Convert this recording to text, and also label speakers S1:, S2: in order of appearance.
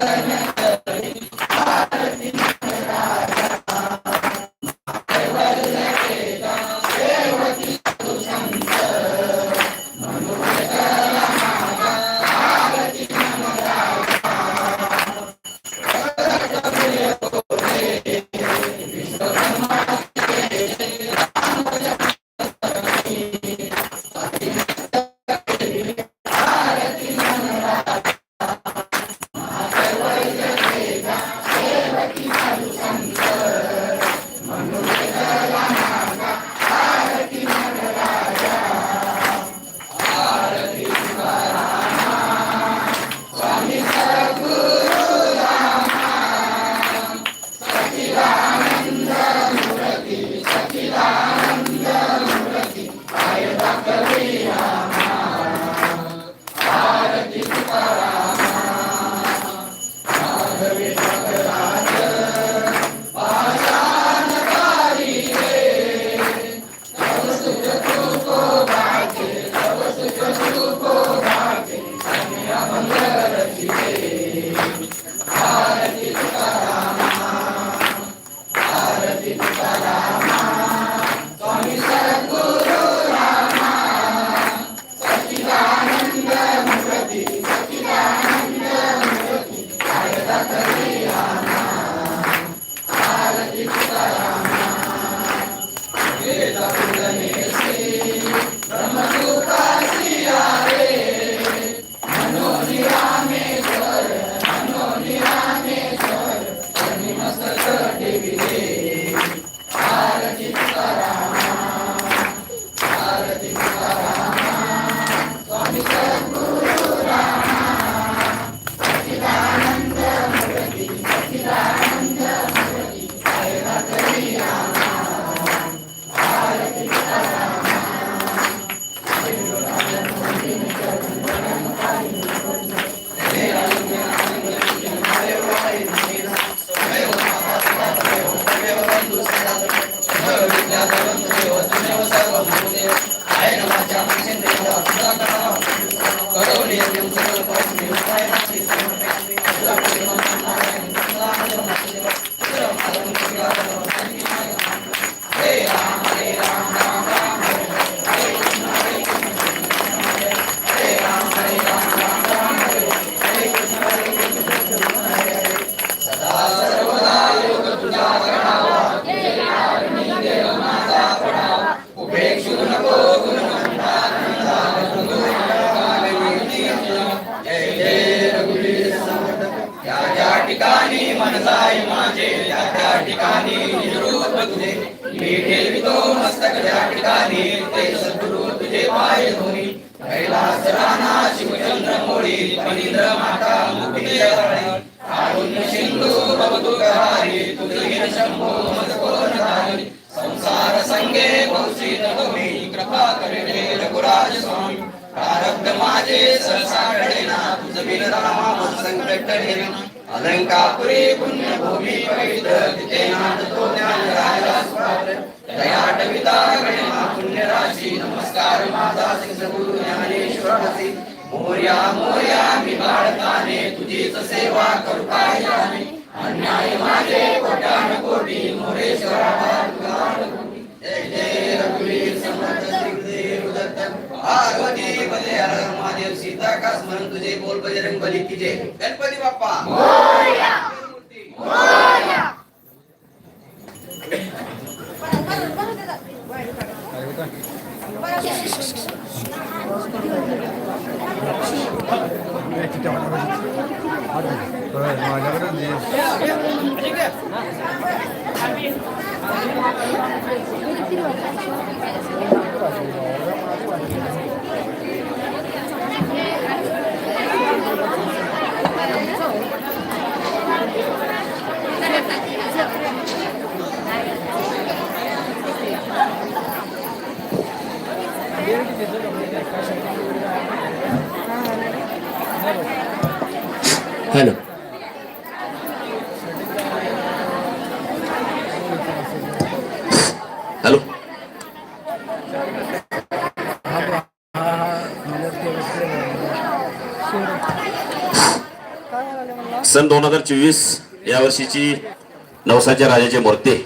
S1: Amen. ठिकाणी मन जाय माझे त्या त्या ठिकाणी निरूप तुझे. मी ठेवितो मस्तक त्या ठिकाणी. ते सद्गुरु तुझे पाय धोनी कैलास राणा शिवचंद्र मोळी मनिंद्र माता मुक्ती कारुण्य सिंधू भवतु गहारी. तुझे शंभो मजकोन धारी. संसार संगे बहुशील नवमी कृपा करिणे रघुराज स्वामी. प्रारब्ध माझे सहसा घडेना तुझ बिन रामा मन संकट ठेवेना अलंकापुरी पुण्यभूमि पवित्र तिथे गणिमा नमस्कार माझा सद्गुरु ज्ञानेश्वरासी मोर्या मोर्या मी बाळकाने तुझीच सेवा करू काय अन्याय माझे कोटान कोटी बजरंग बली की जय गणपती बाप्पा
S2: हॅलो. हॅलो. सन दोन हजार चोवीस या वर्षीची नवसाच्या राजाची मूर्ती.